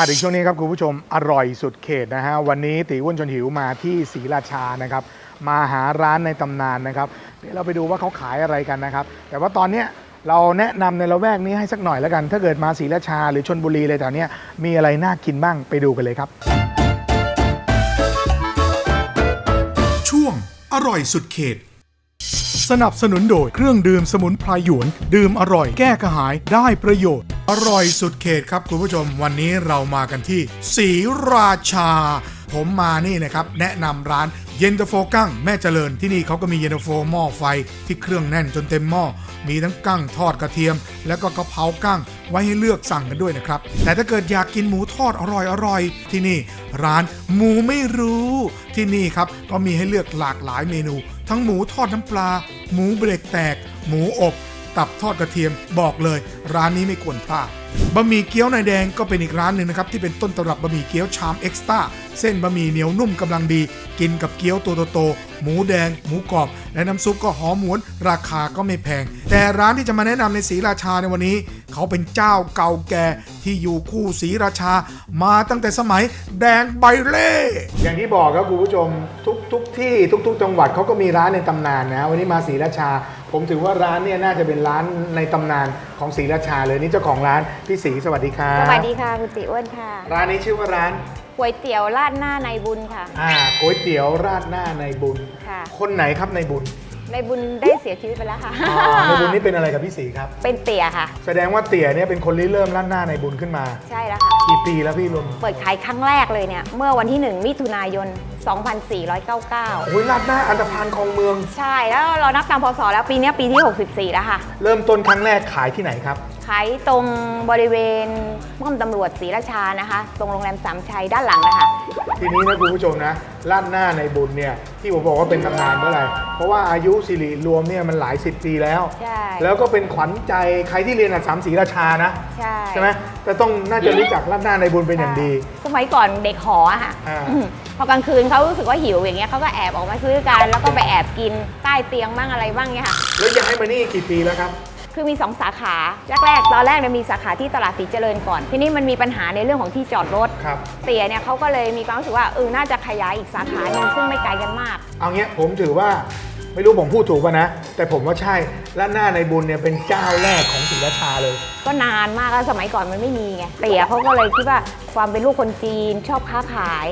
มาถึงช่วงนี้ครับคุณผู้ชมอร่อยสุดเขตนะฮะวันนี้ตีอ้วนชนหิวมาที่ศรีราชานะครับ มาหาร้านในตำนานนะครับ เดี๋ยวเราไปดูว่าเขาขายอะไรกันนะครับ แต่ว่าตอนเนี้ยเราแนะนำในละแวกนี้ให้สักหน่อยแล้วกัน ถ้าเกิดมาศรีราชาหรือชนบุรีเลยแถวเนี้ยมีอะไรน่ากินบ้างไปดูกันเลยครับ ช่วงอร่อยสุดเขต สนับสนุนโดยเครื่องดื่มสมุนไพรหยวน ดื่มอร่อยแก้กระหายได้ประโยชน์ อร่อยสุดเขตครับคุณผู้ชม วันนี้เรามากันที่ศรีราชา ผมมานี่นะครับ แนะนำร้านเย็นตาโฟกั้งแม่เจริญที่นี่เขาก็มีเย็นตาโฟหม้อไฟที่เครื่องแน่นจนเต็มหม้อมีทั้งกั้งทอดกระเทียม แล้วก็กระเพรากั้งไว้ให้เลือกสั่งกันด้วยนะครับ แต่ถ้าเกิดอยากกินหมูทอดอร่อยอร่อยที่นี่ร้านหมูไม่รู้ที่นี่ครับก็มีให้เลือกหลากหลายเมนู ทั้งหมูทอดน้ำปลา หมูเบรกแตก หมูอบ ตับทอดกระเทียมบอกเลย ร้านนี้ไม่ควรพลาดบะหมี่เกี๊ยวนายแดงก็เป็นอีกร้านหนึ่งนะครับที่เป็นต้นตำรับบะหมี่เกี๊ยวชามเอ็กซ์ต้าเส้นบะหมี่เหนียวนุ่มกำลังดี กินกับเกี๊ยวตัวโตๆหมูแดง หมูกรอบ และน้ำซุปก็หอมหวน ราคาก็ไม่แพง แต่ร้านที่จะมาแนะนำในศรีราชาในวันนี้ เขาเป็นเจ้าเก่าแก่ที่อยู่คู่ศรีราชา มาตั้งแต่สมัยแดงใบเล่อย่างที่บอกครับคุณผู้ชมทุกทุกที่ทุก ๆ จังหวัดเขาก็มีร้านในตำนานนะวันนี้มาศรีราชา ผมถือว่าร้านเนี่ยน่าจะเป็นร้านในตำนานของศรีราชาเลยนี่เจ้าของร้านพี่ศรีสวัสดีครับสวัสดีค่ะคุณติอ้วนค่ะ ร้านนี้ชื่อว่าร้านก๋วยเตี๋ยวราดหน้าในบุญค่ะ อ่าก๋วยเตี๋ยวราดหน้าในบุญ ค่ะ คนไหนครับในบุญในบุญได้เสียชีวิตไปแล้วค่ะอ๋อในบุญนี่เป็นอะไรกับพี่ศรีครับ เป็นเตี๋ยค่ะ แสดงว่าเตี๋ยเนี่ยเป็นคนริเริ่มราดหน้าในบุญขึ้นมา ใช่แล้วค่ะกี่ปีแล้วพี่รวมเปิดขายครั้งแรกเลยเนี่ยเมื่อวันที่1มิถุนายน 2499 โอ้ยราดหน้าอันธพาลคลองเมือง ใช่แล้วเรานับตามพศแล้วปีเนี้ยปีที่ 64 แล้วค่ะ เริ่มต้นครั้งแรกขายที่ไหนครับ ขายตรงบริเวณป้อมตำรวจศรีราชานะคะ ตรงโรงแรมสามชัยด้านหลังนะคะ ทีนี้นะคุณผู้ชมนะราดหน้าในบุญเนี่ยที่ผมบอกว่าเป็นตำนานเพราะอะไรเพราะว่าอายุสิริรวมเนี่ยมันหลายสิบปีแล้ว ใช่ แล้วก็เป็นขวัญใจใครที่เรียนอักษรศรีราชานะใช่ใช่ไหมแต่ต้องน่าจะรู้จักราดหน้าในบุญเป็นอย่างดี สมัยก่อนเด็กหออะค่ะ อ่าอืม พอกลางคืนเขารู้สึกว่าหิวอย่างเงี้ยเขาก็แอบออกมาซื้อกัน แล้วก็ไปแอบกินใต้เตียงบ้างอะไรบ้างเนี่ยค่ะ แล้วย้ายมานี่กี่ปีแล้วครับ คือมี 2 สาขาแรกๆตอนแรกเนี่ยมีสาขาที่ตลาดสีเจริญก่อน ทีนี้มันมีปัญหาในเรื่องของที่จอดรถครับ เตี๋ยเนี่ยเขาก็เลยมีความรู้สึกว่าเออน่าจะขยายอีกสาขาหนึ่งซึ่งไม่ไกลกันมาก เอางี้ผมถือว่า ไม่รู้ผมพูดถูกป่ะนะ แต่ผมว่าใช่ราดหน้าในบุญเนี่ยเป็นเจ้าแรกของศรีราชาเลย ก็นานมากแล้วสมัยก่อนมันไม่มีไงเตี๋ยเขาก็เลยคิดว่าความเป็นลูกคนจีนชอบค้าขาย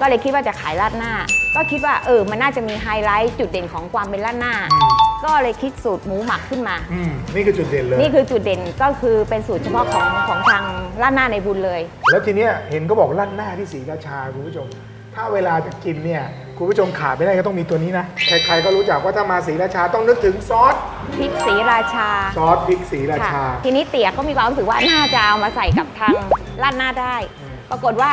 ก็เลยคิดว่าจะขายราดหน้า ก็คิดว่าเออมันน่าจะมีไฮไลท์จุดเด่นของความเป็นราดหน้าอืมก็เลยคิดสูตรหมูหมักขึ้นมา อืมนี่คือจุดเด่นเลย นี่คือจุดเด่นก็คือเป็นสูตรเฉพาะของของทางราดหน้าในบุญเลย แล้วทีเนี้ยเห็นก็บอกราดหน้าที่ศรีราชาคุณผู้ชม ถ้าเวลาจะกินเนี่ย คุณผู้ชมขาดไม่ได้ก็ต้องมีตัวนี้นะ ใครๆก็รู้จักว่าถ้ามาศรีราชาต้องนึกถึงซอส พริกศรีราชาซอสพริกศรีราชาค่ะทีนี้เตี๋ยก็มีความรู้สึกว่าน่าจะเอามาใส่กับทางราดหน้าได้ อืม ปรากฏว่า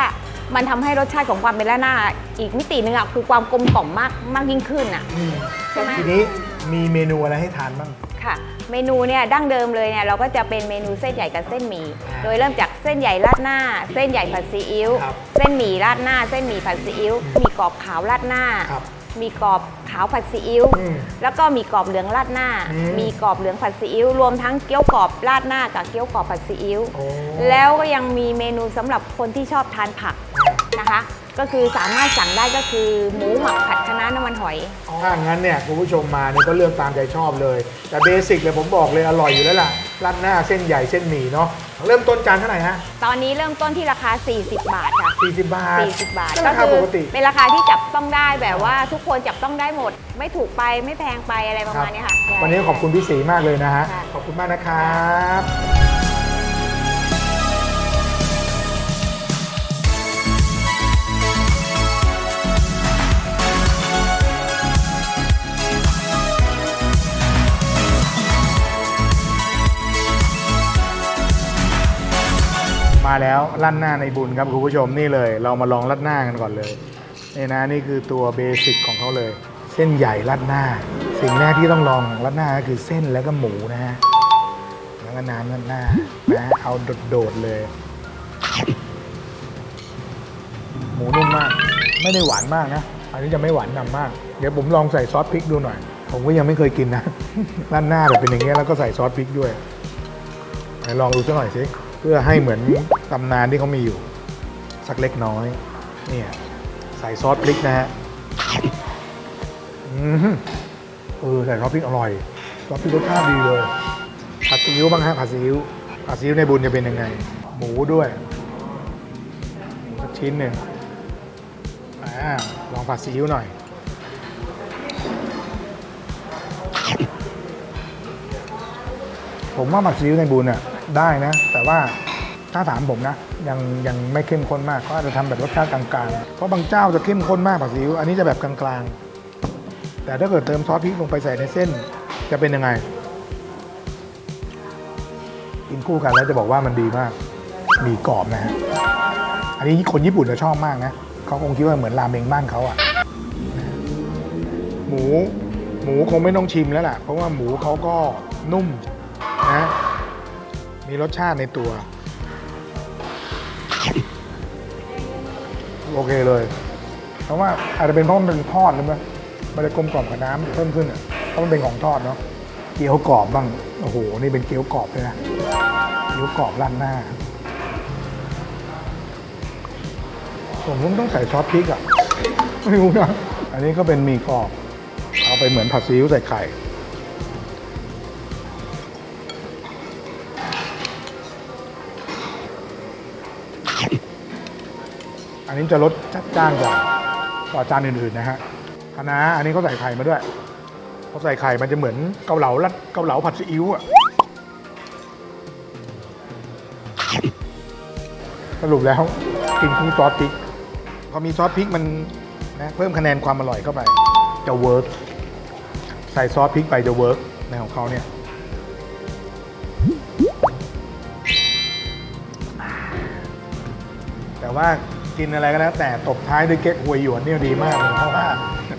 มันทำให้รสชาติของความเป็นราดหน้า อีกมิติหนึงอะคือความกลมกล่อมมากมากยิ่งขึ้นอะ อืมใช่ไหม ทีนี้มีเมนูอะไรให้ทานบ้าง ค่ะ เมนูเนี่ยดั้งเดิมเลยเนี่ยเราก็จะเป็นเมนูเส้นใหญ่กับเส้นหมี่ โดยเริ่มจากเส้นใหญ่ราดหน้า เส้นใหญ่ผัดซีอิ๊ว ครับเส้นหมี่ราดหน้า เส้นหมี่ผัดซีอิ๊ว มีกรอบขาวราดหน้า ครับมีกรอบขาวผัดซีอิ๊ว อืมแล้วก็มีกรอบเหลืองราดหน้า อืมมีกรอบเหลืองผัดซีอิ๊ว รวมทั้งเกี๊ยวกรอบราดหน้ากับเกี๊ยวกรอบผัดซีอิ๊ว โอ้ แล้วก็ยังมีเมนูสำหรับคนที่ชอบทานผัก นะคะ ก็คือสามารถสั่งได้ก็คือหมูหมักผัดคะน้าน้ำมันหอย ถ้างั้นเนี่ยคุณผู้ชมมาเนี่ยก็เลือกตามใจชอบเลย แต่เบสิกเลยผมบอกเลยอร่อยอยู่แล้วล่ะราดหน้าเส้นใหญ่เส้นหมี่เนาะเริ่มต้นจานเท่าไหร่ฮะตอนนี้เริ่มต้นที่ราคา 40 บาทค่ะ 40 บาท 40 บาทก็ราคาปกติ เป็นราคาที่จับต้องได้แบบว่าทุกคนจับต้องได้หมด ไม่ถูกไปไม่แพงไปอะไรประมาณเนี้ยค่ะ วันนี้ขอบคุณพี่ศรีมากเลยนะฮะ ค่ะ ขอบคุณมากนะครับ มาแล้วลั่นหน้าในบุญครับคุณผู้ชมนี่เลย เรามาลองลั่นหน้ากันก่อนเลยนี่นะนี่คือตัวเบสิกของเขาเลย เส้นใหญ่ลั่นหน้า สิ่งแรกที่ต้องลองของลั่นหน้าก็คือเส้นแล้วก็หมูนะฮะแล้วก็น้ำลั่นหน้านะเอาโดดๆเลย หมูนุ่มมาก ไม่ได้หวานมากนะอันนี้จะไม่หวานนำมาก เดี๋ยวผมลองใส่ซอสพริกดูหน่อย ผมก็ยังไม่เคยกินนะร้านหน้าแบบเป็นอย่างเงี้ยแล้วก็ใส่ซอสพริกด้วยไหนลองดูสักหน่อยสิ เพื่อให้เหมือนตำนานที่เขามีอยู่ สักเล็กน้อย เนี่ยใส่ซอสพริกนะฮะอืมเออใส่ซอสพริกอร่อยซอสพริกรสชาติดีเลย ผัดซีอิ๊วบ้างฮะผัดซีอิ๊วผัดซีอิ๊วในบุญจะเป็นยังไง หมูด้วยหมูสักชิ้นหนึ่งอ่าลองผัดซีอิ๊วหน่อยผมว่าผัดซีอิ๊วในบุญน่ะ ได้นะ แต่ว่าถ้าถามผมนะ ยังยังไม่เข้มข้นมากก็อาจจะทำแบบรสชาติกลางๆ เพราะบางเจ้าจะเข้มข้นมากผัดซีอิ๊วอันนี้จะแบบกลางๆ แต่ถ้าเกิดเติมซอสพริกลงไปใส่ในเส้นจะเป็นยังไงกินคู่กันแล้วจะบอกว่ามันดีมาก มีกรอบนะฮะ อันนี้คนญี่ปุ่นจะชอบมากนะเขาคงคิดว่าเหมือนราเมงบ้านเขาอะหมู หมูคงไม่ต้องชิมแล้วล่ะ เพราะว่าหมูเขาก็นุ่มนะ มีรสชาติในตัว โอเคเลย เพราะว่าอาจจะเป็นเพราะมันเป็นทอดหรือเปล่ามันจะกลมกล่อมกับน้ำเพิ่มขึ้นอะเพราะมันเป็นของทอดเนาะเกี๊ยวกรอบบ้างโอ้โห นี่เป็นเกี๊ยวกรอบเลยนะเกี๊ยวกรอบร้านหน้าผมว่าต้องใส่ซอสพริกอะไม่รู้นะอันนี้ก็เป็นหมี่กรอบ เอาไปเหมือนผัดซีอิ๊วใส่ไข่ อันนี้จะรสจัดจ้านกว่ากว่าจานอื่นๆนะฮะคณะอันนี้เขาใส่ไข่มาด้วยเขาใส่ไข่มันจะเหมือนเกาเหลาลัดเกาเหลาผัดซีอิ๊วอะสรุปแล้วกินคู่ซอสพริกพอมีซอสพริกมันนะเพิ่มคะแนนความอร่อยเข้าไป จะเวิร์กใส่ซอสพริกไปจะเวิร์กในของเขาเนี่ยแต่ว่า กินอะไรก็แล้ว แต่ตบท้ายด้วยเก๊กฮวยหยวนเนี่ยดีมากเลยเพราะว่า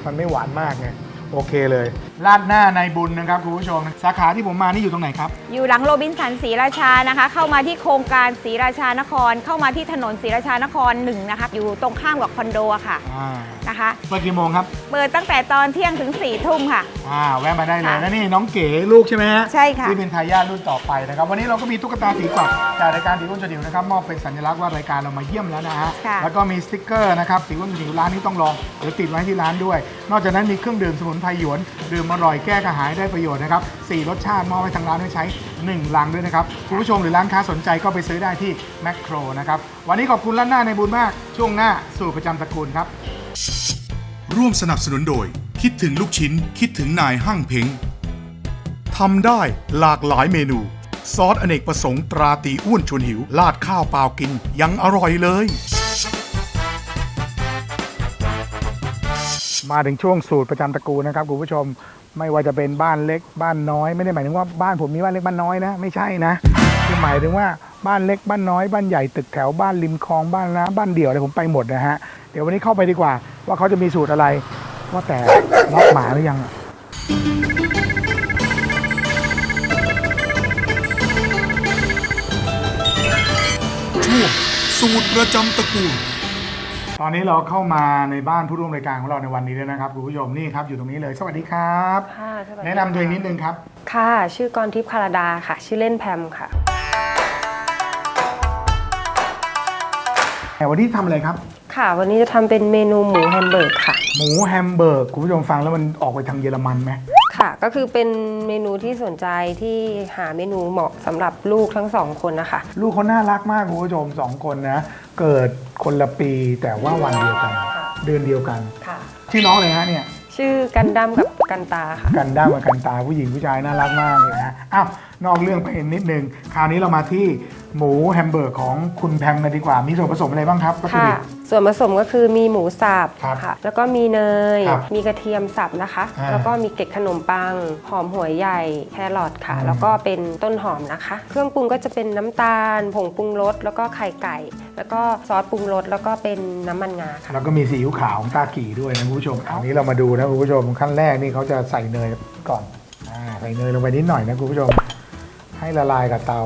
มันไม่หวานมากไงโอเคเลย ราดหน้าในบุญนะครับคุณผู้ชม สาขาที่ผมมานี่อยู่ตรงไหนครับ อยู่หลังโรบินสันศรีราชานะคะ เข้ามาที่โครงการศรีราชานคร เข้ามาที่ถนนศรีราชานครหนึ่งนะคะ อยู่ตรงข้ามกับคอนโดอะค่ะอ่านะคะ เปิดกี่โมงครับ เปิดตั้งแต่ตอนเที่ยงถึง4ี่ทุ่มค่ะ อ่าแวะมาได้เลยค่ะนะนี่น้องเก๋ลูกใช่ไหมฮะใช่ค่ะ ที่เป็นทายาทรุ่นต่อไปนะครับ วันนี้เราก็มีตุ๊กตาสีกวักจากรายการสีอ้วนจดิวนะครับมอบเป็นสัญลักษณ์ว่ารายการเรามาเยี่ยมแล้วนะฮะค่ะ แล้วก็มีสติ๊กเกอร์นะครับสีอ้วนจดิวร้านนี้ต้องลองเดี๋ยวติดไว้ที่ร้านด้วย นอกจากนั้นมีเครื่องดื่มสมุนไพรหยวนดื่มอร่อยแก้กระหายได้ประโยชน์นะครับสี่รสชาติมอบให้ทางร้านให้ใช้หนึ่งลังด้วยนะครับ คุณผู้ชมหรือร้านค้าสนใจก็ไปซื้อได้ที่แมคโครนะครับ วันนี้ขอบคุณร้านหน้าในบุญมาก ช่วงหน้าสู่ประจำตระกูลครับ ร่วมสนับสนุนโดย คิดถึงลูกชิ้น คิดถึงนายห้างเพ้งทำได้หลากหลายเมนู ซอสอเนกประสงค์ตราตีอ้วนชวนหิว ลาดข้าวเปล่ากินยังอร่อยเลย มาถึงช่วงสูตรประจำตระกูลนะครับคุณผู้ชมไม่ว่าจะเป็นบ้านเล็กบ้านน้อย ไม่ได้หมายถึงว่าบ้านผมมีบ้านเล็กบ้านน้อยนะ ไม่ใช่นะคือหมายถึงว่าบ้านเล็กบ้านน้อยบ้านใหญ่ตึกแถวบ้านริมคลองบ้านน้ำบ้านเดี่ยวอะไรผมไปหมดนะฮะเดี๋ยววันนี้เข้าไปดีกว่า ว่าเขาจะมีสูตรอะไร ว่าแต่รับหมาหรือยังช่วงสูตรประจำตระกูล ตอนนี้เราเข้ามาในบ้านผู้ร่วมรายการของเราในวันนี้แล้วนะครับคุณผู้ชมนี่ครับอยู่ตรงนี้เลย สวัสดีครับ ค่ะสวัสดีแนะนำตัวเองนิดนึงครับ ค่ะ ชื่อกรทิพย์คารดาค่ะ ชื่อเล่นแพมค่ะ แต่วันนี้ทำอะไรครับ ค่ะ วันนี้จะทำเป็นเมนูหมูแฮมเบอร์กค่ะ หมูแฮมเบอร์กคุณผู้ชมฟังแล้วมันออกไปทางเยอรมันไหม ค่ะ ก็คือเป็นเมนูที่สนใจที่หาเมนูเหมาะสำหรับลูกทั้งสองคนนะคะ ลูกเขาน่ารักมากคุณผู้ชมสองคนนะ เกิดคนละปีแต่ว่าวันเดียวกัน เดือนเดียวกัน ค่ะ ชื่อน้องเลยฮะเนี่ย ชื่อกันดั้มกับกันตาค่ะ กันด้ามกับกันตาผู้หญิงผู้ชายน่ารักมากเลยนะฮะอ้าวนอกเรื่องไปนิดนึง คราวนี้เรามาที่ หมูแฮมเบอร์กของคุณแพมกันดีกว่า มีส่วนผสมอะไรบ้างครับวัตถุค่ะ ดิบ ส่วนผสมก็คือมีหมูสับครับค่ะ แล้วก็มีเนย ครับมีกระเทียมสับนะคะ อ่าแล้วก็มีเกล็ดขนมปัง หอมหัวใหญ่ แครอทค่ะ อืม แล้วก็เป็นต้นหอมนะคะ เครื่องปรุงก็จะเป็นน้ำตาล ผงปรุงรส แล้วก็ไข่ไก่ แล้วก็ซอสปรุงรส แล้วก็เป็นน้ำมันงาค่ะ แล้วก็มีซีอิ๊วขาวของตากี่ด้วยนะคุณผู้ชมอันนี้เรามาดูนะคุณผู้ชมขั้นแรกนี่เขาจะใส่เนยก่อนอ่าใส่เนยลงไปนิดหน่อยนะคุณผู้ชม ให้ละลายกับเตา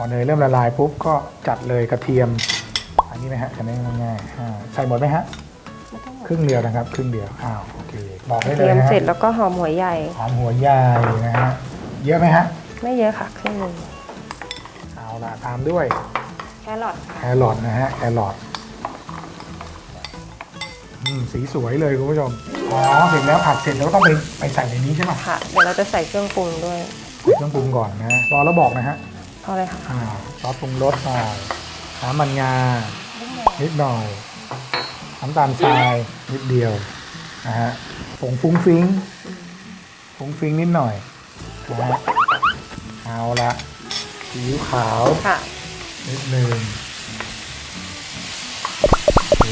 อ่าพอเนยเริ่มละลายปุ๊บก็จัดเลยกระเทียม อันนี้นะฮะกันได้ง่ายๆอ่าใส่หมดไหมฮะครึ่งเดียวนะครับ ครึ่งเดียวอ้าวโอเคบอกกได้ระเลยเทียมนะฮะเสร็จแล้วก็หอมหัวใหญ่ หอมหัวใหญ่นะฮะเยอะไหมฮะไม่เยอะค่ะครึ่งหนึ่งเอาล่ะตามด้วยแครอทค่ะแครอทนะฮะแครอทอืมสีสวยเลยคุณผู้ชมอ๋อเสร็จแล้วผัดเสร็จแล้วก็ต้องไปไปใส่ในนี้ใช่ไหม ค่ะ เดี๋ยวเราจะใส่เครื่องปรุงด้วย ใส่เครื่องปรุงก่อนนะฮะรอแล้วบอกนะฮะเพราะอะไรคะอ่าซอสปรุงรสหน่อยน้ำมันงา นิดหน่อยน้ำตาลทรายนิดเดียวนะฮะผงฟุ้งฟิ้งฟุ้งฟิ้งนิดหน่อยนะฮะเอาละซีอิ๊วขาวค่ะนิดหนึ่งโอเค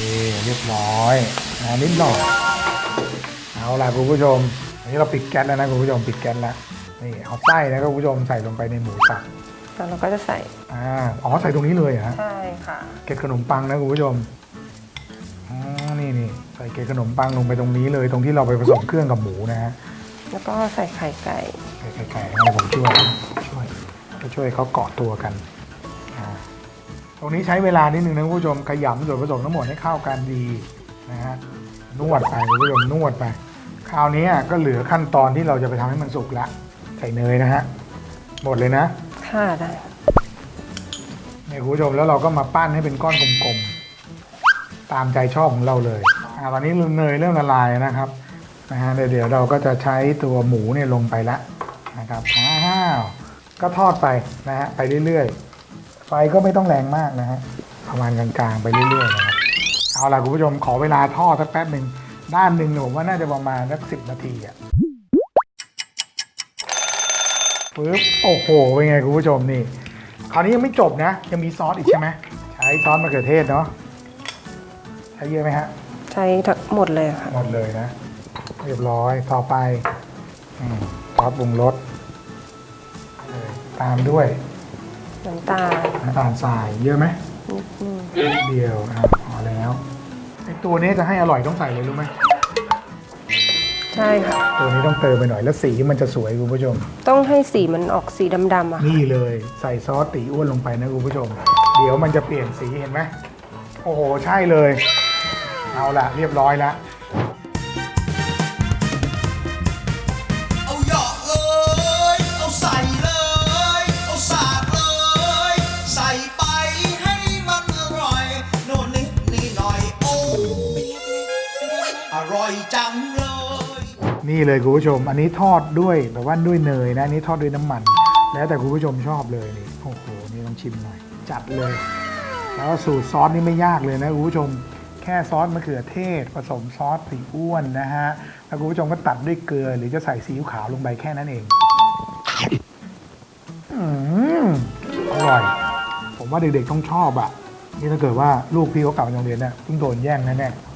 เรียบร้อยนะนิดหน่อย เอาล่ะคุณผู้ชมอันนี้เราปิดแก๊สแล้วนะคุณผู้ชมปิดแก๊สแล้วนี่เอาไส้นะครับคุณผู้ชมใส่ลงไปในหมูสับ แล้วเราก็จะใส่อ่าอ๋อใส่ตรงนี้เลยเหรอฮะใช่ค่ะเกล็ดขนมปังนะคุณผู้ชมอ๋อนี่นี่ใส่เกล็ดขนมปังลงไปตรงนี้เลย ตรงที่เราไปผสมเครื่องกับหมูนะฮะแล้วก็ใส่ไข่ไก่ไก่ไก่ให้ผมช่วยช่วยก็ช่วยเขาเกาะตัวกันอ่าตรงนี้ใช้เวลานิดนึงนะคุณผู้ชมขยำส่วนผสมทั้งหมดให้เข้ากันดีนะฮะนวดไปคุณผู้ชมนวดไป คราวนี้ก็เหลือขั้นตอนที่เราจะไปทำให้มันสุกละใส่เนยนะฮะหมดเลยนะ ค่ะได้เนี่ยคุณผู้ชมแล้วเราก็มาปั้นให้เป็นก้อนกลมๆ ตามใจชอบของเราเลยอ่าตอนนี้เนยเริ่มละลายนะครับนะฮะเดี๋ยวเดี๋ยวเราก็จะใช้ตัวหมูเนี่ยลงไปละนะครับอ้าวก็ทอดไปนะฮะไปเรื่อยๆ ไฟก็ไม่ต้องแรงมากนะฮะประมาณกลางๆไปเรื่อยๆนะครับเอาล่ะคุณผู้ชมขอเวลาทอดสักแป๊บหนึ่งด้านหนึ่งเนี่ยผมว่าน่าจะประมาณสักสิบนาทีอะ ปึ๊บโอ้โหเป็นไงคุณผู้ชมนี่ คราวนี้ยังไม่จบนะ ยังมีซอสอีกใช่ไหมใช้ซอสมะเขือเทศเนาะใช้เยอะไหมฮะใช้ทั้งหมดเลยค่ะ หมดเลยนะ เรียบร้อยต่อไปอมซอสปรุงรสเลยตามด้วยน้ำตาลน้ำตาลทรายเยอะไหมนิดนึง นิดเดียวอะพอแล้วไอตัวนี้จะให้อร่อยต้องใส่เลยรู้ไหม ใช่ค่ะ ตัวนี้ต้องเติมไปหน่อยแล้วสีมันจะสวยคุณผู้ชม ต้องให้สีมันออกสีดำๆอะค่ะนี่เลยใส่ซอสตีอ้วนลงไปนะคุณผู้ชม เดี๋ยวมันจะเปลี่ยนสีเห็นไหมโอ้โห ใช่เลย เอาละเรียบร้อยแล้ว นี่เลยคุณผู้ชม อันนี้ทอดด้วยแบบว่าด้วยเนยนะอันนี้ทอดด้วยน้ำมัน แล้วแต่คุณผู้ชมชอบเลยนี่โอ้โหนี่ต้องชิมหน่อย จัดเลย แล้วสูตรซอสนี่ไม่ยากเลยนะคุณผู้ชม แค่ซอสมะเขือเทศ ผสมซอสผีอ้วนนะฮะแล้วคุณผู้ชมก็ตัดด้วยเกลือ หรือจะใส่ซีอิ๊วขาวลงไปแค่นั้นเองอืมอร่อย ผมว่าเด็กๆต้องชอบอะนี่ถ้าเกิดว่าลูกพี่เขากลับมาโรงเรียนเนี่ยต้องโดนแย่งแน่ๆ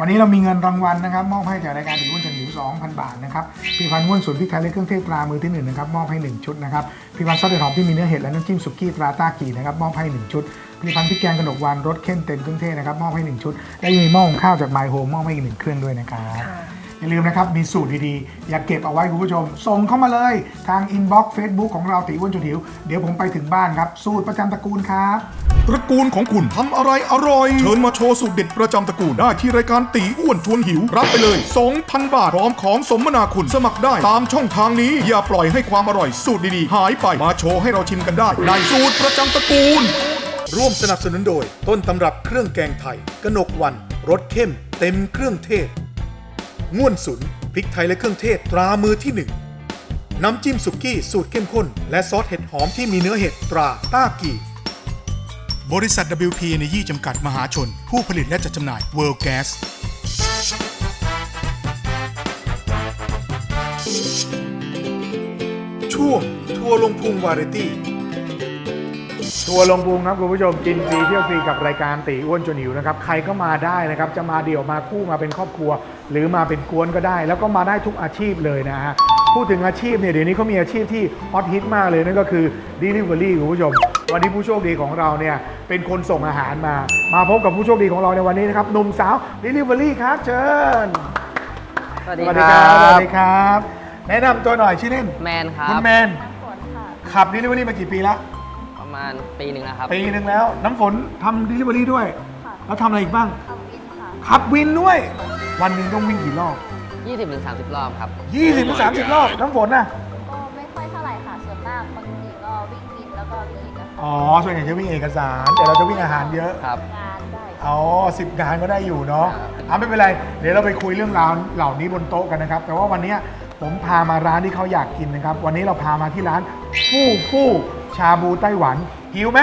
วันนี้เรามีเงินรางวัลนะครับ มอบให้จากรายการอ้วนจันหิว 2,000 บาทนะครับผลิตภัณฑ์ม่วนสูตรพริกไทยและเครื่องเทศตรามือที่หนึ่งนะครับมอบให้ 1 ชุดนะครับผลิตภัณฑ์ซอสเด็ดหอมที่มีเนื้อเห็ดและน้ำจิ้มสุกี้ตราต้ากีนะครับมอบให้ 1 ชุดผลิตภัณฑ์พริกแกงกระหนกวันรสเข้มเต็มเครื่องเทศนะครับมอบให้ 1 ชุด และยังมีหม้อหุงข้าวจากไมโฮมมอบให้อีกหนึ่งเครื่องด้วยนะครับ อย่าลืมนะครับ มีสูตรดีๆ อย่าเก็บเอาไว้คุณผู้ชม ส่งเข้ามาเลยทางอินบ็อกซ์เฟซบุ๊กของเราตีอ้วนจุดหิว เดี๋ยวผมไปถึงบ้านครับ สูตรประจำตระกูลครับ ตระกูลของคุณทำอะไรอร่อย เชิญมาโชว์สูตรเด็ดประจำตระกูลได้ที่รายการตีอ้วนชวนหิว รับไปเลย 2,000 บาท พร้อมของสมนาคุณสมัครได้ ตามช่องทางนี้ อย่าปล่อยให้ความอร่อยสูตรดีๆ หายไปมาโชว์ให้เราชิมกันได้ในสูตรประจำตระกูล ร่วมสนับสนุนโดย ต้นตำรับเครื่องแกงไทยกนกวันรสเข้ม เต็มเครื่องเทศ ง่วนสุน พริกไทยและเครื่องเทศตรามือที่หนึ่งน้ำจิ้มสุกี้สูตรเข้มข้น และซอสเห็ดหอมที่มีเนื้อเห็ดตราต้ากีบริษัท WP Energy จำกัดมหาชน ผู้ผลิตและจัดจำหน่าย World Gas ช่วงทัวร์ลงพุงวาไรตี้ ทัวร์ลงพุงครับคุณผู้ชมกินฟรีเที่ยวฟรีกับรายการตีอ้วนจนหิวนะครับใครก็มาได้นะครับจะมาเดี่ยวมาคู่มาเป็นครอบครัว หรือมาเป็นกวนก็ได้ แล้วก็มาได้ทุกอาชีพเลยนะฮะพูดถึงอาชีพเนี่ยเดี๋ยวนี้เขามีอาชีพที่ฮอตฮิตมากเลยนั่นก็คือ Delivery คุณผู้ชม วันนี้ผู้โชคดีของเราเนี่ยเป็นคนส่งอาหารมา มาพบกับผู้โชคดีของเราในวันนี้นะครับหนุ่มสาว Delivery ครับเชิญสวัสดีสวัสคดีรัครับสวับสดีครับ แนะนำตัวหน่อยชื่อเล่นแมนครัคุบณแมนขับ Delivery มากี่ปีแล้วประ มาณปีหนึ่งนะครับปีหนึ่งแล้ว น้ำฝนทำ Delivery ด้วย แล้วทำอะไรอีกบ้างขับวินด้วย วันหนึ่งต้องวิ่งกี่รอบ20-30 รอบครับ 20ถึง30 รอบ น้ำฝนน่ะก็ไม่ค่อยเท่าไหร่ค่ะ ส่วนมากบางทีก็วิ่งวินแล้วก็มีเอกสารอ๋อ ส่วนใหญ่จะวิ่งเอกสาร แต่เราจะวิ่งอาหารเยอะ ครับ งานได้ อ๋อสิบงานก็ได้อยู่เนาะอะไม่เป็นไร เดี๋ยวเราไปคุยเรื่องราวเหล่านี้บนโต๊ะกันนะครับ แต่ว่าวันเนี้ยผมพามาร้านที่เขาอยากกินนะครับ วันนี้เราพามาที่ร้านฟู่ฟู่ ชาบูไต้หวัน หิวไหม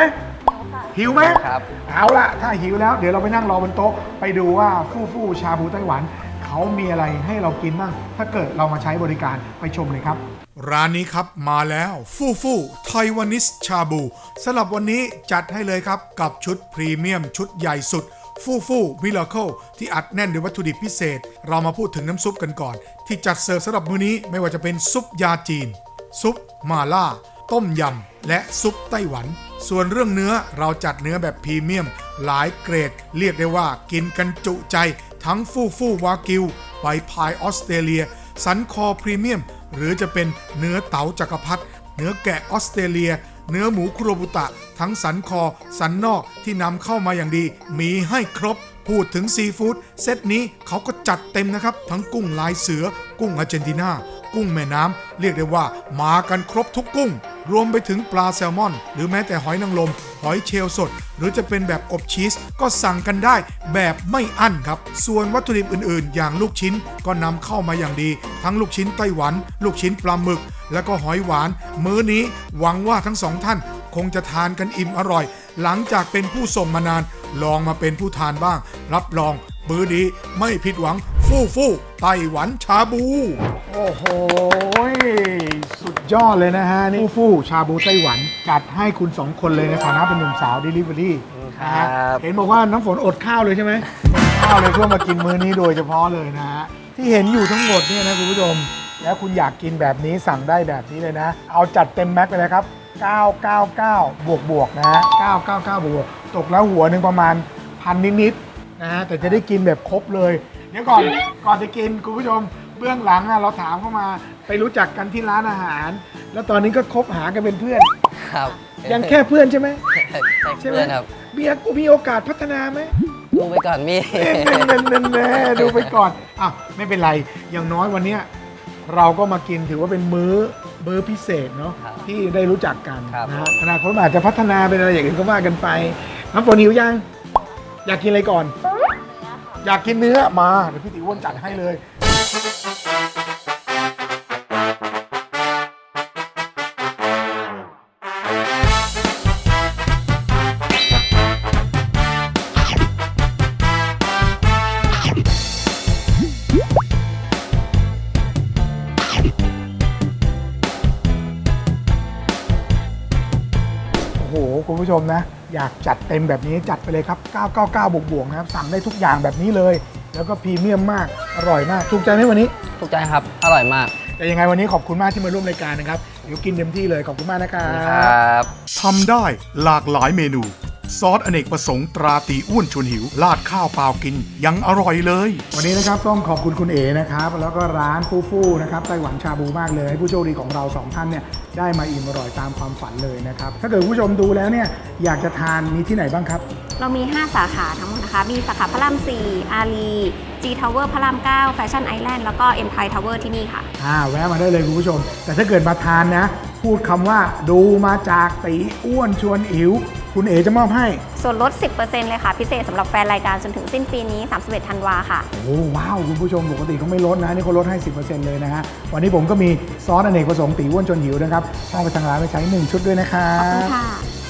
หิวไหมครับ เอาละถ้าหิวแล้วเดี๋ยวเราไปนั่งรอบนโต๊ะไปดูว่าฟู่ฟู่ชาบูไต้หวัน เขามีอะไรให้เรากินบ้างถ้าเกิดเรามาใช้บริการไปชมเลยครับ ร้านนี้ครับมาแล้วฟู่ฟู่ไทวานิสชาบูสำหรับวันนี้จัดให้เลยครับกับชุดพรีเมียมชุดใหญ่สุดฟู่ฟู่มิลเคิลที่อัดแน่นด้วยวัตถุดิบพิเศษ เรามาพูดถึงน้ำซุปกันก่อน ที่จัดเสิร์ฟสำหรับมื้อนี้ไม่ว่าจะเป็นซุปยาจีน ซุปมาล่า ต้มยำ และซุปไต้หวัน ส่วนเรื่องเนื้อเราจัดเนื้อแบบพรีเมียม หลายเกรด เรียกได้ว่ากินกันจุใจ ทั้งฟู่ฟู่วากิวไวพายออสเตรเลีย สันคอพรีเมียม หรือจะเป็นเนื้อเต๋าจักรพรรดิเนื้อแกะออสเตรเลีย เนื้อหมูคุโรบุตะ ทั้งสันคอ สันนอกที่นำเข้ามาอย่างดี มีให้ครบพูดถึงซีฟู้ดเซตนี้เขาก็จัดเต็มนะครับ ทั้งกุ้งลายเสือ กุ้งอาร์เจนตินา กุ้งแม่น้ำเรียกได้ว่ามากันครบทุกกุ้ง รวมไปถึงปลาแซลมอน หรือแม้แต่หอยนางรมหอยเชลล์สด หรือจะเป็นแบบอบชีสก็สั่งกันได้แบบไม่อั้นครับ ส่วนวัตถุดิบอื่นๆ อย่างลูกชิ้นก็นำเข้ามาอย่างดี ทั้งลูกชิ้นไต้หวัน ลูกชิ้นปลาหมึก แล้วก็หอยหวาน มื้อนี้หวังว่าทั้งสองท่าน คงจะทานกันอิ่มอร่อย หลังจากเป็นผู้ส่งมานาน ลองมาเป็นผู้ทานบ้าง รับรองมื้อนี้ไม่ผิดหวัง ฟู่ฟู่ไต้หวันชาบู โอ้โห สุดยอดเลยนะฮะ นี่ฟู่ฟู่ชาบูไต้หวันจัดให้คุณสองคนเลยในฐานะเป็นหนุ่มสาว Delivery นะฮะครับเห็นบอกว่าน้ำฝนอดข้าวเลยใช่ไหมอดข้าวเลยเพื่อมากินมื้อนี้โดยเฉพาะเลยนะฮะ ที่เห็นอยู่ทั้งหมดเนี่ยนะคุณผู้ชม แล้วคุณอยากกินแบบนี้สั่งได้แบบนี้เลยนะ เอาจัดเต็มแม็กซ์ไปเลยครับ 999 บวกบวกๆนะฮะ 999 บวกบวกๆตกแล้วหัวหนึ่งประมาณพันนิดๆนะฮะแต่จะได้กินแบบครบเลยเดี๋ยวก่อนก่อนจะกินคุณผู้ชมเบื้องหลังอะเราถามเข้ามาไปรู้จักกันที่ร้านอาหาร แล้วตอนนี้ก็คบหากันเป็นเพื่อน ครับยังแค่เพื่อนใช่ไหมใช่เพื่อนครับเบียร์กูมีโอกาสพัฒนาไหมดูไปก่อนมีเน่นเน่นเน่นเน่นดูไปก่อนอะไม่เป็นไรอย่างน้อยวันเนี้ยเราก็มากินถือว่าเป็นมื้อมื้อพิเศษเนาะครับที่ได้รู้จักกันครับนะฮะอนาคตมันอาจจะพัฒนาเป็นอะไรอย่างอื่นก็ว่ากันไปน้ำฝนหิวยัง อยากกินอะไรก่อน อยากกินเนื้อมาเดี๋ยวพี่ติอ้วนจัดให้เลย โอ้โห คุณผู้ชมนะ อยากจัดเต็มแบบนี้จัดไปเลยครับ 999 บวกบวกๆนะครับ สั่งได้ทุกอย่างแบบนี้เลย แล้วก็พรีเมียมมาก อร่อยมากถูกใจไหมวันนี้ ถูกใจครับ อร่อยมากแต่ยังไงวันนี้ขอบคุณมากที่มาร่วมรายการนะครับ เดี๋ยวกินเต็มที่เลยขอบคุณมากนะครัครับบทำได้หลากหลายเมนู ซอสอเนกประสงค์ตราตีอ้วนชวนหิวลาดข้าวเปล่ากิน ยังอร่อยเลย วันนี้นะครับต้องขอบคุณคุณเอนะครับ แล้วก็ร้านฟูฟูนะครับไต้หวันชาบูมากเลยให้ผู้โชคดีของเราสองท่านเนี่ยได้มาอิ่มอร่อยตามความฝันเลยนะครับ ถ้าเกิดคุณผู้ชมดูแล้วเนี่ยอยากจะทานมีที่ไหนบ้างครับ เรามี 5 สาขาทั้งหมดนะคะ มีสาขาพระราม4อารี G Tower พระราม9 Fashion Island แล้วก็ Empire Tower ที่นี่ค่ะ อ่าแวะมาได้เลยคุณผู้ชม แต่ถ้าเกิดมาทานนะ พูดคำว่าดูมาจากตีอ้วนชวนอิ๋ว คุณเอ๋จะมอบให้ ส่วนลด 10%เลยค่ะ พิเศษสำหรับแฟนรายการจนถึงสิ้นปีนี้ 31 ธันวาค่ะ โอ้ว้าว คุณผู้ชมปกติเขาไม่ลดนะ นี่เขาลดให้ 10%เลยนะฮะ วันนี้ผมก็มีซอสอเนกประสงค์ตีอ้วนชวนหิวนะครับมอบไปทางร้านไปใช้ 1 ชุดด้วยนะครัขอบคุณบค่ะ